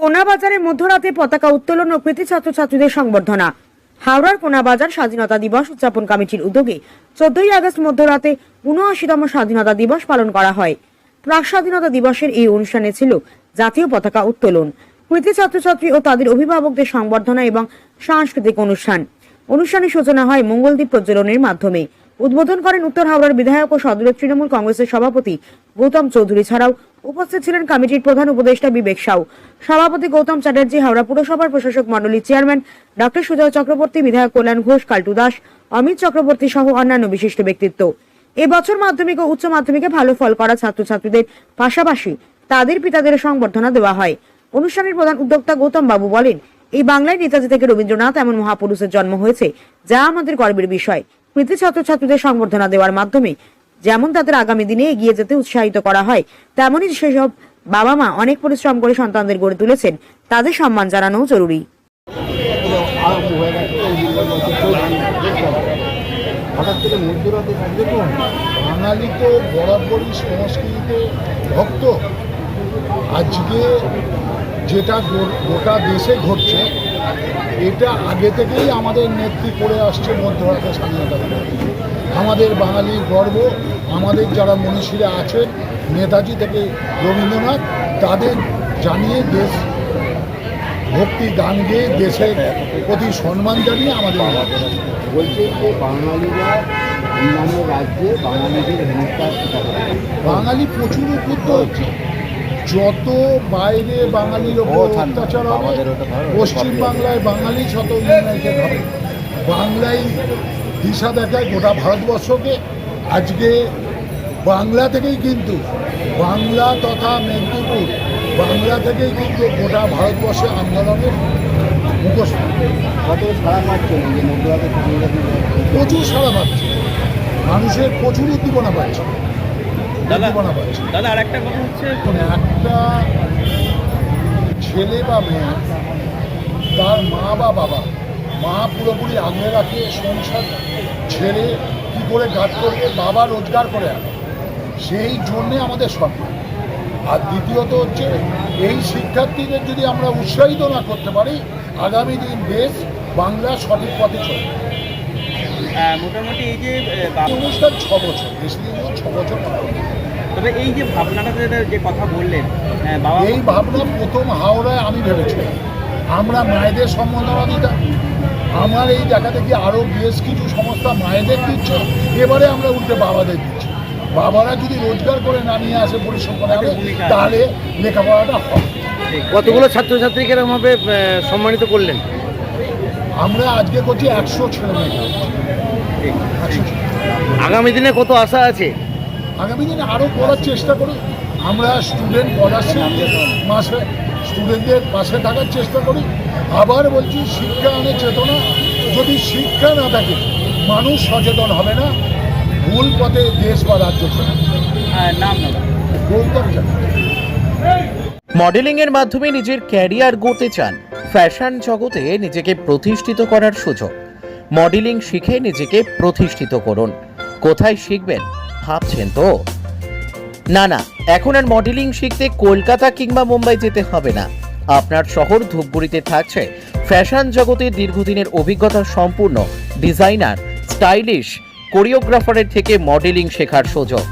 কোনাবাজারে মধ্যরাতে পতাকা উত্তোলন ও কৃতি ছাত্রছাত্রীদের সংবর্ধনা। হাওড়ার কোনাবাজার স্বাধীনতা দিবস উদযাপন কমিটির উদ্যোগে চোদ্দই আগস্ট মধ্যরাতে উনআশিতম স্বাধীনতা দিবস পালন করা হয়। প্রাক স্বাধীনতা দিবসের এই অনুষ্ঠানে ছিল জাতীয় পতাকা উত্তোলন, কৃতি ছাত্রছাত্রী ও তাদের অভিভাবকদের সংবর্ধনা এবং সাংস্কৃতিক অনুষ্ঠান। অনুষ্ঠানের সূচনা হয় মঙ্গলদ্বীপ প্রজ্বলনের মাধ্যমে। উদ্বোধন করেন উত্তর হাওড়ার বিধায়ক ও সদরের তৃণমূল কংগ্রেসের সভাপতি গৌতম চৌধুরী ছাড়াও উপস্থিত ছিলেন কমিটির প্রধান উপদেষ্টা বিবেক সাউ। সভাপতি গৌতম চ্যাটার্জি, হাওড়া পুরসভার প্রশাসক মণ্ডলীর চেয়ারম্যান ডক্টর সুজয় চক্রবর্তী, বিধায়ক কল্যাণ ঘোষ, কাল্টু দাস, অমিত চক্রবর্তী সহ অন্যান্য বিশিষ্ট ব্যক্তিত্ব। এবছর মাধ্যমিক ও উচ্চ মাধ্যমিকে ভালো ফল করা ছাত্রছাত্রীদের পাশাপাশি তাদের পিতাদের সংবর্ধনা দেওয়া হয়। অনুষ্ঠানের প্রধান উদ্যোক্তা গৌতম বাবু বলেন, এই বাংলায় নেতাজি থেকে রবীন্দ্রনাথ এমন মহাপুরুষের জন্ম হয়েছে যা আমাদের গর্বের বিষয়। কৃতি ছাত্রছাত্রীদের সংবর্ধনা দেওয়ার মাধ্যমে যেমন তাদের আগামী দিনে এগিয়ে যেতে উৎসাহিত করা হয়, তেমনই সেসব বাবা মা অনেক পরিশ্রম করে সন্তানদের গড়ে তুলেছেন। তাদের সম্মান জানানোও জরুরি। বাঙালি তো বরাবরই সংস্কৃতিতে ভক্ত। আজকে যেটা গোটা দেশে ঘটছে এটা আগে থেকেই আমাদের নেত্রী করে আসছে মধ্যরাতে স্বাধীনতা আমাদের বাঙালির গর্ব আমাদের যারা মনীষীরা আছেন নেতাজি থেকে রবীন্দ্রনাথ তাদের জানিয়ে দেশ ভক্তি গান গেয়ে দেশের প্রতি সম্মান জানিয়ে আমাদের বলছে যে বাঙালিরা অন্যান্য রাজ্যে বাঙালিদের হেনস্থার বাঙালি প্রচুর উদ্বুদ্ধ হচ্ছে। যত বাইরে বাঙালির ওপর অত্যাচার হবে আমাদের পশ্চিম বাংলায় বাঙালি শত ইউনাইটেড হবে। বাংলায় দিশা দেখায় গোটা ভারতবর্ষকে। আজকে বাংলা থেকেই কিন্তু বাংলা তথা মেদিনীপুর বাংলা থেকেই কিন্তু গোটা ভারতবর্ষে আন্দোলনের মুখোশ। সারা প্রচুর সাড়া পাচ্ছে মানুষের প্রচুর উদ্দীপনা পাচ্ছে দাদা দাদা আর একটা কথা হচ্ছে একটা ছেলে বা মেয়ে তার মা বা বাবা মা পুরোপুরি আগলে রাখে সংসার ছেড়ে কী করে গাছ করবে বাবা রোজগার করে সেই জন্যে আমাদের সরকার। আর দ্বিতীয়ত হচ্ছে এই শিক্ষার্থীদের যদি আমরা উৎসাহিত না করতে পারি আগামী দিন দেশ বাংলা সঠিক পথে চলবে। আহ, মোটামুটি এই যে অনুষ্ঠান ছ বছর বেশি দিন ছ বছর। তবে এই যে ভাবনাটা যে কথা বললেন বাবা এই ভাবনা প্রথম হাওড়ায় আমি ভেবেছিলাম। আমরা মায়েদের সম্বর্ধনা দিতাম আমার এই দেখা দেখি আরও বেশ কিছু সংস্থা মায়েদের দিচ্ছে? এবারে আমরা উল্টে বাবাদের দিচ্ছি। বাবারা যদি রোজগার করে না নিয়ে আসে পরিশ্রম করে তাহলে লেখাপড়াটা হবে। কতগুলো ছাত্রছাত্রীকে এরকমভাবে সম্মানিত করলেন? আমরা আজকে করছি একশো ছেলে মেয়ে। আগামী দিনে কত আশা আছে? আগামী দিনে আরও করার চেষ্টা করি আমরা স্টুডেন্ট পড়াচ্ছি মাসে স্টুডেন্টদের পাশে থাকার চেষ্টা করি আবার বলছি শিক্ষা আনে চেতনা। যদি শিক্ষা না থাকে মানুষ সচেতন হবে না। ভুল পথে দেশ বা রাজ্য চলে আহ, নাম দাদা গৌতম জানে মডেলিং এর মাধ্যমে নিজের ক্যারিয়ার গড়তে চান। ফ্যাশন জগতে নিজেকে প্রতিষ্ঠিত করার সুযোগ। মডেলিং শিখে নিজেকে প্রতিষ্ঠিত করুন। কোথায় শিখবেন? ভাবছেন তো? না না, এখন আর মডেলিং শিখতে কলকাতা কিংবা মুম্বাই যেতে হবে না। আপনার শহর ধূপগুড়িতে থাকছে। ফ্যাশন জগতে দীর্ঘদিনের অভিজ্ঞতা সম্পূর্ণ। ডিজাইনার স্টাইলিশ কোরিওগ্রাফারের থেকে মডেলিং শেখার সুযোগ।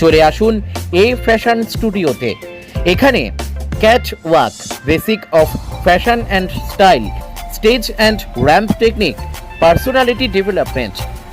চলে আসুন এই ফ্যাশন স্টুডিওতে এখানে catwalk basic of fashion and style stage and ramp technique personality development